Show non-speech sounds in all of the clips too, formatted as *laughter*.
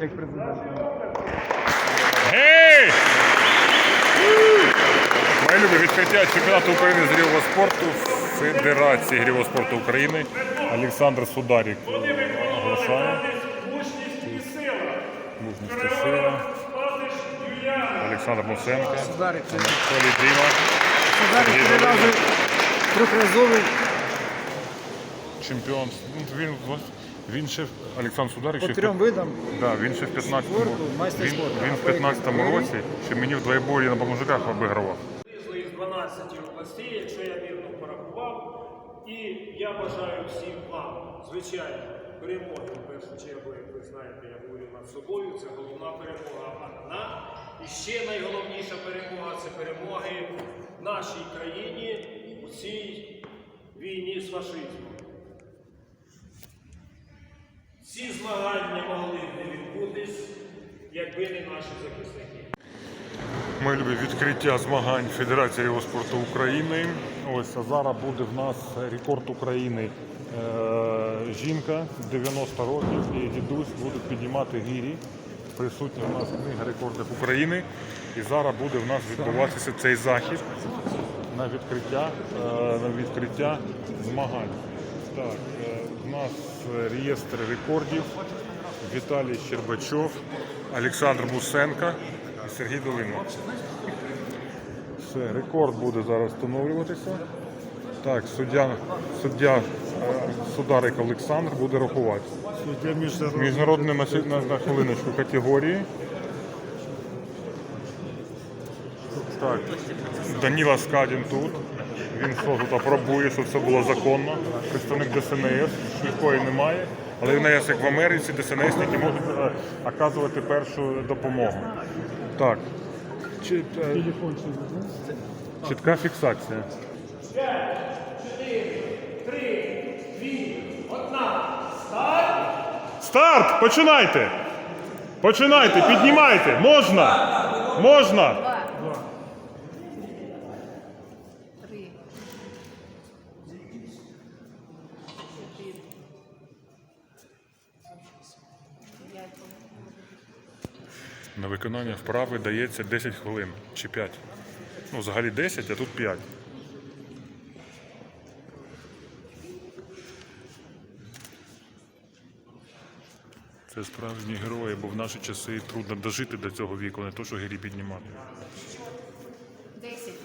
як президент. Гей! Мої любі відкриття чемпіонату України з грівого спорту Федерації грівого спорту України Олександр Сударік оголошає. Мужність і сила. Олександр Мусенко. Сударик, це Анатолій Діма. Сударик три рази трьохразовий Чемпіон. Ну, Він, він ще Олександр Сударик по ще в трьом видам. Да, він ще в 15-му Спорту, майстер він, спорту. він в 15-му році ще мені в двоєборі на бомжиках обігравав. Приблизно із 12 областей, якщо я вірно порахував. І я бажаю всім вам, звичайно, перемоги в першу чергу, як ви знаєте, я говорю над собою. Це головна перемога одна. І ще найголовніша перемога це перемоги в нашій країні у цій війні з фашизмом. Ці змагання могли б не відбутись, якби не наші захисники. Ми любимо відкриття змагань Федерації рівоспорту України. Ось а зараз буде в нас рекорд України. Е, жінка 90 років і дідусь будуть піднімати гірі. Присутня в нас книга рекордів України. І зараз буде в нас відбуватися цей захід на відкриття, е, на відкриття змагань. Так, е, в нас е, реєстр рекордів. Віталій Щербачов, Олександр Мусенко і Сергій Долинов. Все, рекорд буде зараз встановлюватися. Так, суддя, суддя е, Сударик Олександр буде рахувати. Міжнародні на, на, на хвилиночку категорії. Так, Даніла Скадін тут. Він що тут апробує, щоб все було законно. Представник ДСНС, швидкої немає. Але в нас, як в Америці, ДСНСники можуть е, оказувати першу допомогу. Так. Чи, е, чітка фіксація. Старт! Починайте! Починайте, піднімайте! Можна! Можна! Три. Чотири. П'ять. На виконання вправи дається 10 хвилин чи 5. Ну, взагалі 10, а тут 5. Це справжні герої, бо в наші часи трудно дожити до цього віку, не то, що гирі піднімати. Десять.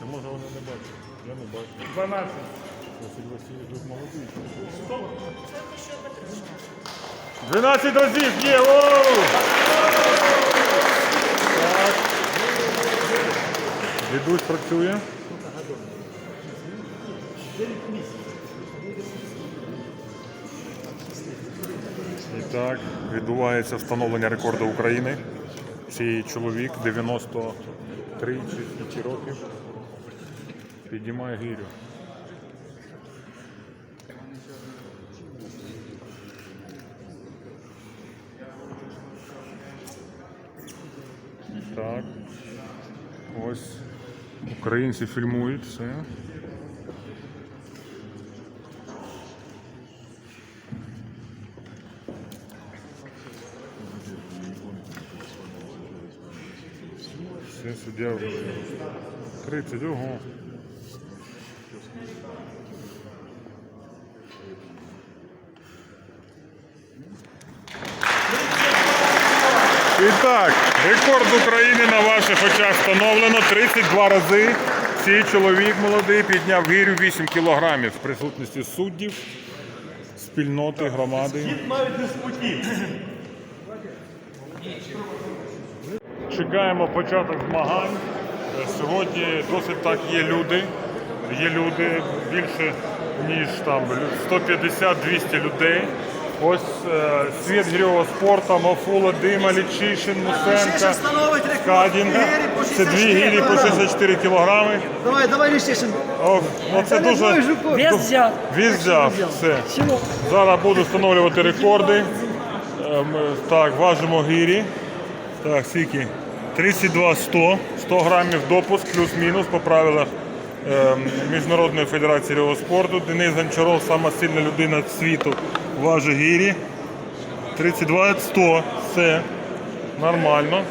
Та може вони не бачать. Я не бачу. 12. Василь Васильович тут молодий. 12 разів є! Оу! Дідусь працює. І так, відбувається встановлення рекорду України. Цей чоловік 93 чи скільки років. Піднімає гірю. Так. Ось українці фільмують все. Все суддя вже 30, ого. І рекорд України на ваших очах встановлено 32 рази. Цей чоловік молодий підняв гирю 8 кілограмів в присутності суддів, спільноти, громади. Чекаємо початок змагань. Сьогодні досить так є люди. Є люди більше ніж там 150-200 людей. Ось е, світ грьового спорту, Мафула, Дима, Лічишин, Мусенка, Скадін. Це дві гірі по 64 кілограми. Давай, давай, Ліщишин. О, ну це дуже Вес взяв. Віз взяв. Все. Зараз буду встановлювати рекорди. Ем, Так, важимо гірі. Так, скільки? 32 100. 100 грамів допуск, плюс-мінус по правилах ем, Міжнародної федерації львового спорту. Денис Гончаров, сама сильна людина світу, важить гірі. 32 100. Все. Нормально.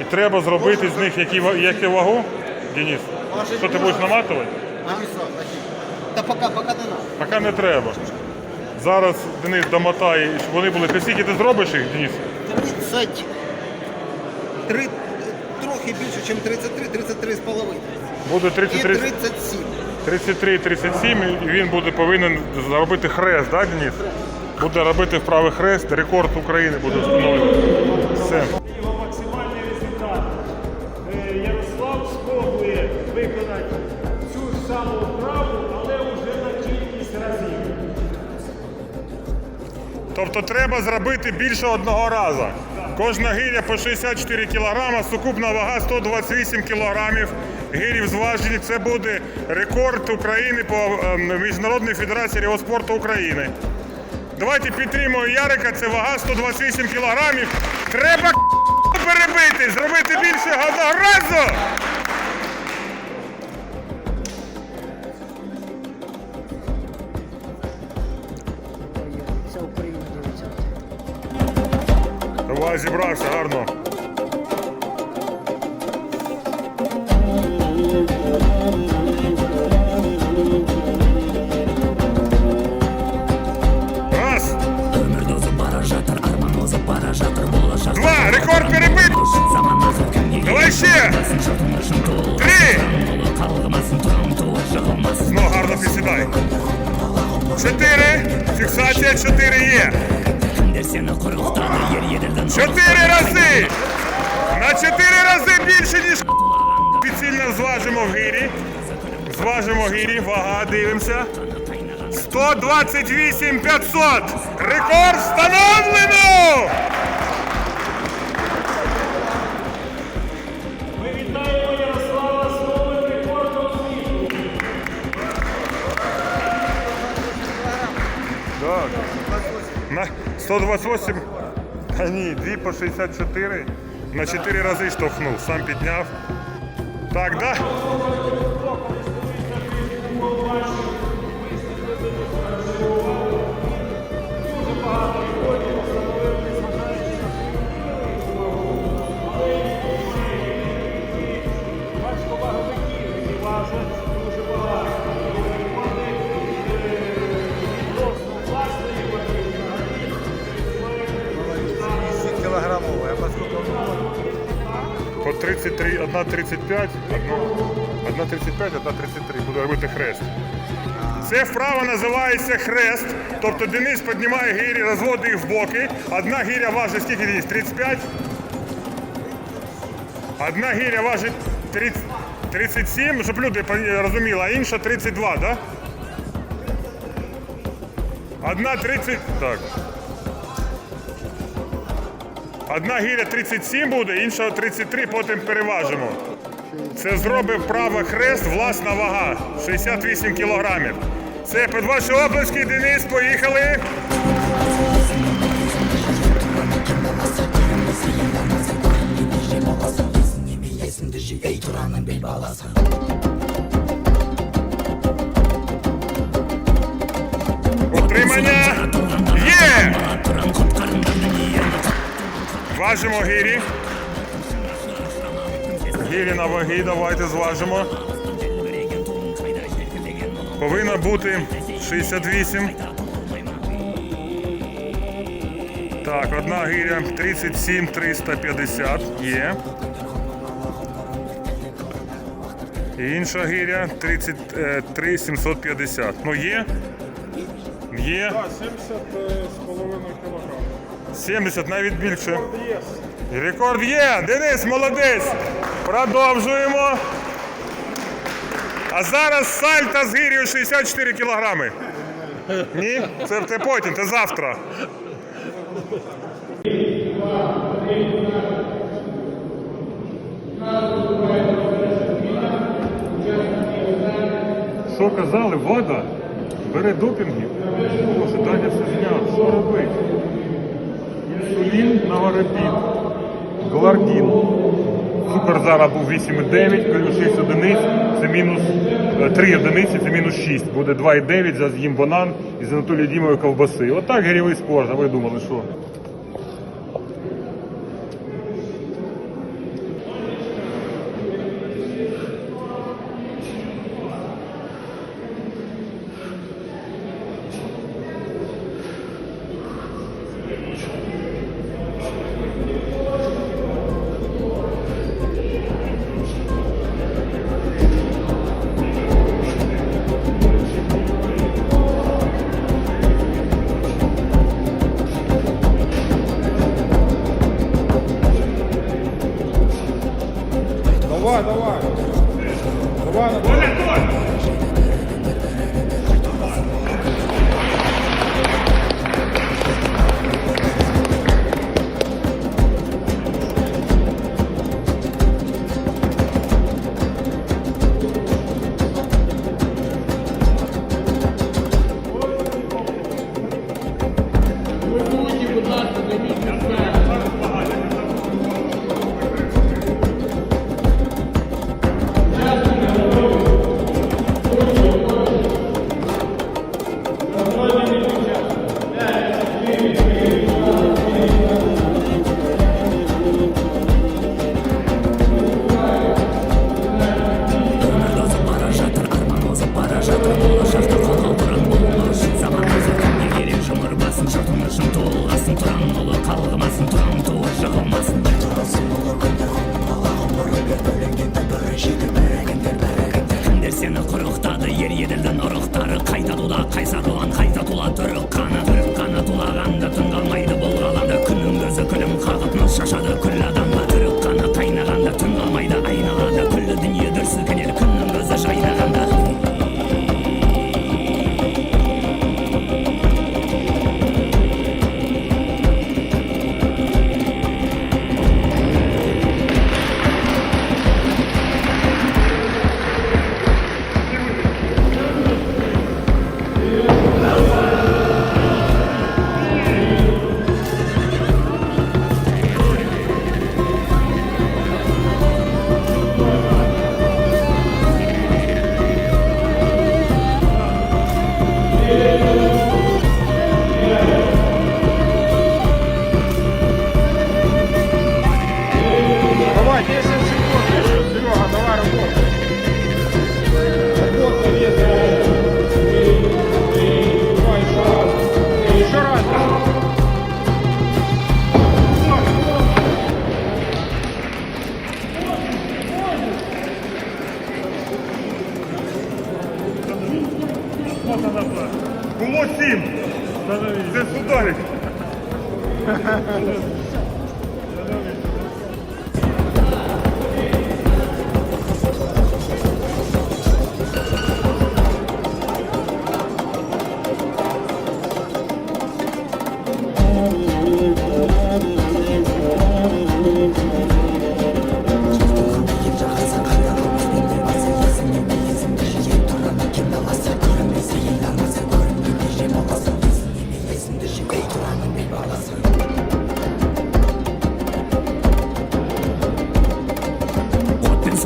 І треба зробити з них які, які вагу, Денис? Що ти будеш наматувати? Та пока, пока не надо. Поки не треба. Зараз Денис домотає, щоб вони були. Ти скільки ти зробиш їх, Денис? 30, три, трохи більше, ніж 33, 33 з половиною. Буде І 33, 37. 33 37 і він буде повинен зробити хрест, так, Денис? Буде робити вправий хрест, рекорд України буде встановлювати. Все. Його максимальний результат. Е, Ярослав спробує виконати цю ж саму вправу, але вже на кількість разів. Тобто треба зробити більше одного разу. Кожна гиря по 64 кг, сукупна вага 128 кг. Гирів зважені. Це буде рекорд України по ем, Міжнародній федерації ріоспорту України. Давайте підтримуємо Ярика, це вага 128 кг. Треба *laughs* перебити, зробити більше одного разу. Вся Україна дивиться. Давай зібрався гарно. Три. Знову гарно підсідай. Чотири. Фіксація чотири є. Чотири рази! На чотири рази більше, ніж офіційно зважимо в гирі. Зважимо гирі, вага, дивимося. 128 500! Рекорд встановлено! 128. а ні, 2 по 64. На 4 рази штовхнув, сам підняв. Так, да? 33, одна 35, одна, одна 35, одна 33. Буду робити хрест. Це вправа називається хрест. Тобто Денис піднімає гирі, розводить їх в боки. Одна гиря важить скільки Денис? 35? Одна гиря важить 30, 37, щоб люди розуміли, а інша 32, так? Да? Одна 30. Так. Одна гіря 37 буде, інша 33, потім переважимо. Це зробив право хрест, власна вага 68 кілограмів. Це під ваші обласки, Денис, поїхали. Утримання. Є! Важимо гірі. Гірі на ваги, давайте зважимо. Повинно бути 68. Так, одна гіря 37 350 є. Інша гіря 33 750. Ну є? Є. Так, 70, навіть більше. Рекорд є! Денис, молодець! Продовжуємо. А зараз сальто з гирію 64 кілограми. Ні? Це, це потім, це завтра. Що казали? Вода бере допінги. Боже, Даня все зняв. Що робити? Інсулін, наворотин, глардін, Супер зараз був 8,9, плюс 6 одиниць, це мінус е, 3 одиниці, це мінус 6. Буде 2,9 за з'їм банан із Анатолією Дімової ковбаси. Отак грівий спорт, а ви думали, що? 정말 Uruk darı kayda dola kaysa doğan kayda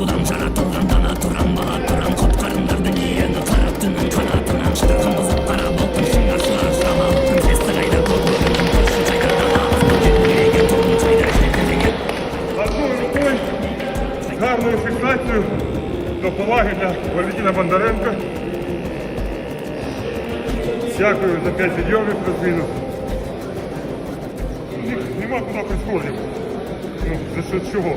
От пен судан жаратылған дана тұран бала тұран құтқарыңдар дүниені қарап түннің қанатынан шырқын бұзып қара болтын шыңғар шылар жамалықтың сесті қайда көкбөрінің көшін қайда далалықтың желбіреген торын қайда желкілдеген Одною рукою з гарною фіксацією до поваги для Валентина Бондаренка. Дякую за 5 підйомів плюс-мінус. Їх Нема куди прискорити. Ну, за що чого?